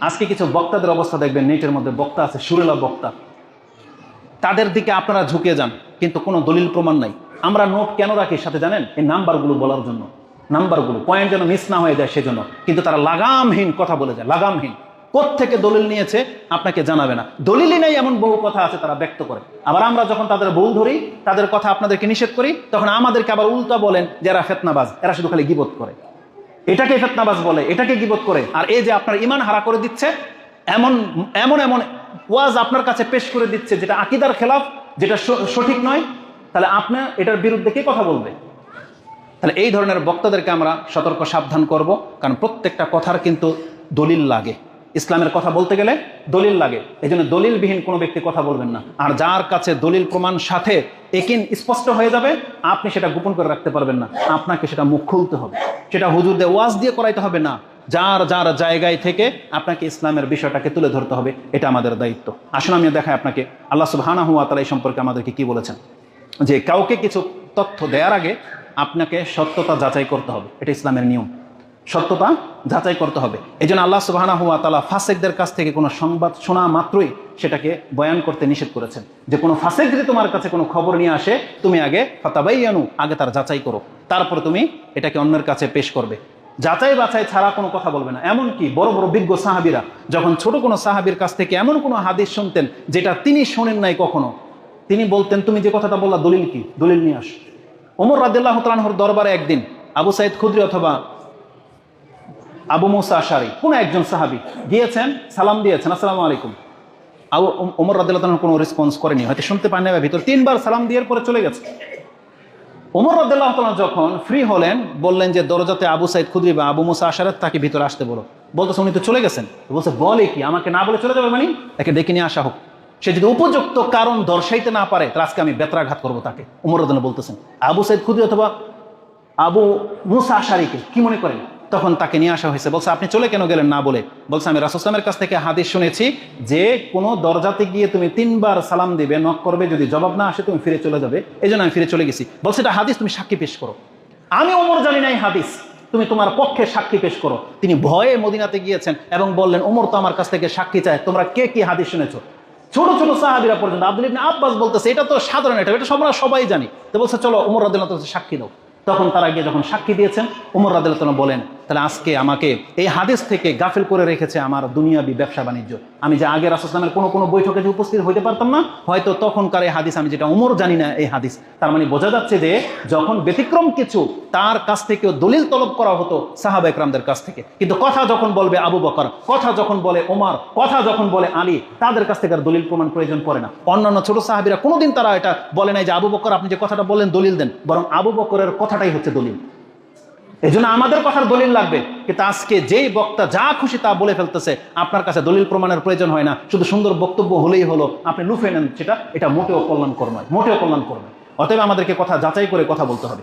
আজকে কিছু বক্তাদের অবস্থা দেখবেন, নেটের মধ্যে বক্তা আছে, সুরেলা বক্তা। তাদের দিকে আপনারা ঝুঁকে যান, কিন্তু কোনো দলিল প্রমাণ নাই। আমরা নোট কেন রাখি সাথে জানেন? এই নাম্বারগুলো বলার জন্য। নাম্বারগুলো, পয়েন্ট যেন মিস না হয়ে যায় সেজন্য। কিন্তু তারা লাগামহীন কথা বলে যায়, লাগামহীন। থেকে দলিল নিয়েছে, আপনাকে জানাবে না। দলিলই নেই এমন বহু কথা আছে তারা ব্যক্ত করে। আবার আমরা যখন তাদের ভুল ধরি, তাদের কথা আপনাদেরকে নিষেধ করি, তখন আমাদেরকে আবার উল্টা বলেন যে এরা ফেতনাবাজ, এরা শুধু খালি গিবোধ করে। এটাকে ফেতনাবাজ বলে, এটাকে গিবোধ করে। আর এই যে আপনার ইমান হারা করে দিচ্ছে, এমন এমন এমন ওয়াজ আপনার কাছে পেশ করে দিচ্ছে যেটা আকিদার খেলাফ, যেটা সঠিক নয়, তাহলে আপনার এটার বিরুদ্ধে কে কথা বলবে? তাহলে এই ধরনের বক্তাদেরকে আমরা সতর্ক, সাবধান করব, কারণ প্রত্যেকটা কথার কিন্তু দলিল লাগে। ইসলামের কথা বলতে গেলে দলিল লাগে এই জন্য দলিলবিহীন কোনো ব্যক্তি কথা বলবেন না। আর যার কাছে দলিল প্রমাণ সাথে একিন স্পষ্ট হয়ে যাবে, আপনি সেটা গোপন করে রাখতে পারবেন না। আপনাকে সেটা মুখ খুলতে হবে। সেটা হুজুর দিয়ে ওয়াজ দিয়ে করাইতে হবে না। যার যার জায়গায় থেকে আপনাকে ইসলামের বিষয়টাকে তুলে ধরতে হবে, এটা আমাদের দায়িত্ব। আসুন আমি দেখাই আপনাকে। আল্লাহ সুবহানাহু হুয়া তাআলা এই সম্পর্কে আমাদেরকে কি বলেছেন? যে কাউকে কিছু তথ্য দেওয়ার আগে আপনাকে সত্যতা যাচাই করতে হবে। এটা ইসলামের নিয়ম। সত্যতা যাচাই করতে হবে। এই জন্য আল্লাহ সুবাহানা হুয়া তালা ফাসেকদের কাছ থেকে কোনো সংবাদ শোনা মাত্রই সেটাকে বয়ান করতে নিষেধ করেছেন। যে কোনো ফাসেক যদি তোমার কাছে কোনো খবর নিয়ে আসে, তুমি আগে ফাতাবাইয়ানু, আগে তার যাচাই করো। তারপরে তুমি এটাকে অন্যের কাছে পেশ করবে। যাচাই বাছাই ছাড়া কোনো কথা বলবে না। এমন কি বড় বড় বিজ্ঞ সাহাবিরা যখন ছোট কোনো সাহাবির কাছ থেকে এমন কোনো হাদিস শুনতেন যেটা তিনি শোনেন নাই কখনো, তিনি বলতেন, তুমি যে কথাটা বললা, দলিল কি? দলিল নিয়ে আস। ওমর রাদিল্লাহ তালাহর দরবারে একদিন আবু সাইদ খুদ্রি অথবা আবু মুসা আশারি, কোনো একজন সাহাবি গিয়েছেন, সালাম দিয়েছেন, আসসালামু আলাইকুম। আবু ওমর রাদিল্লাহ কোনো রেসপন্স করেনি, হয়তো শুনতে পান না ভিতর তিনবার সালাম দিয়ে পরে চলে গেছে। ওমর রাদিল্লাহ তালাহ যখন ফ্রি হলেন, বললেন যে, দরজাতে আবু সাইদ খুদ্রি বা আবু মুসা আশারাত তাকে ভিতরে আসতে বলো। বলতেছে, উনি তো চলে গেছেন। বলছে, বলে কি? আমাকে না বলে চলে যাবে মানে? একে ডেকে নিয়ে আসা হোক। সে যদি উপযুক্ত কারণ দর্শাইতে না পারে, তাহলে আজকে আমি বেত্রাঘাত করব তাকে। উমর রদন বলতেছেন, আবু সাইদ খুদি অথবা আবু মুসা আশারিকে কি মনে করেন? তখন তাকে নিয়ে আসা হয়েছে। বলছে, আপনি চলে কেন গেলেন না? বলে। বলছে, আমি রাসুসলামের কাছ থেকে হাদিস শুনেছি যে, কোনো দরজাতে গিয়ে তুমি তিনবার সালাম দিবে, নক করবে, যদি জবাব না আসে, তুমি ফিরে চলে যাবে। এই আমি ফিরে চলে গেছি। বলছে, এটা হাদিস, তুমি সাক্ষী পেশ করো। আমি ওমর জানি না এই হাদিস। তুমি তোমার পক্ষে সাক্ষী পেশ করো। তিনি ভয়ে মদিনাতে গিয়েছেন এবং বললেন, ওমর তো আমার কাছ থেকে সাক্ষী চায়। তোমরা কে কি হাদিস শুনেছো? ছোট ছোট সাহাবিরা পর্যন্ত, আব্দুল ইবনে আব্বাস বলতেছে, এটা তো সাধারণ এটা এটা আমরা সবাই জানি। তো বলছে, চলো, ওমর রাদিল্লাহ সাক্ষী দাও। তখন তারা গিয়ে যখন সাক্ষী দিয়েছেন, ওমর রাদিল্লাহ বলেন তাহলে আজকে আমাকে এই হাদিস থেকে গাফিল করে রেখেছে আমার দুনিয়াবি ব্যবসা বাণিজ্য। আমি যে আগের আসলামের কোনো কোনো বৈঠকে যে উপস্থিত হইতে পারতাম না, হয়তো তখনকার এই হাদিস আমি যেটা ওমর জানি না, এই হাদিস, তার মানে বোঝা যাচ্ছে যে যখন ব্যতিক্রম কিছু, তার কাছ থেকেও দলিল তলব করা হতো সাহাবা একরামদের কাছ থেকে। কিন্তু কথা যখন বলবে আবু বকর, কথা যখন বলে ওমর কথা যখন বলে আলী, তাদের কাছ থেকে আর দলিল প্রমাণ প্রয়োজন পড়ে না। অন্যান্য ছোট সাহাবিরা কোনোদিন তারা এটা বলে নাই যে, আবু বকর, আপনি যে কথাটা বললেন দলিল দেন। বরং আবু বকরের কথাটাই হচ্ছে দলিল। এই জন্য আমাদের কথার দলিল লাগবে কিন্তু আজকে যেই বক্তা যা খুশি তা বলে ফেলতেছে, আপনার কাছে দলিল প্রমাণের প্রয়োজন হয় না। শুধু সুন্দর বক্তব্য হলেই হলো, আপনি লুফে নেন সেটা, এটা মোটেও কল্যাণকর নয়, মোটেও কল্যাণকর নয়। অতএব আমাদেরকে কথা যাচাই করে কথা বলতে হবে।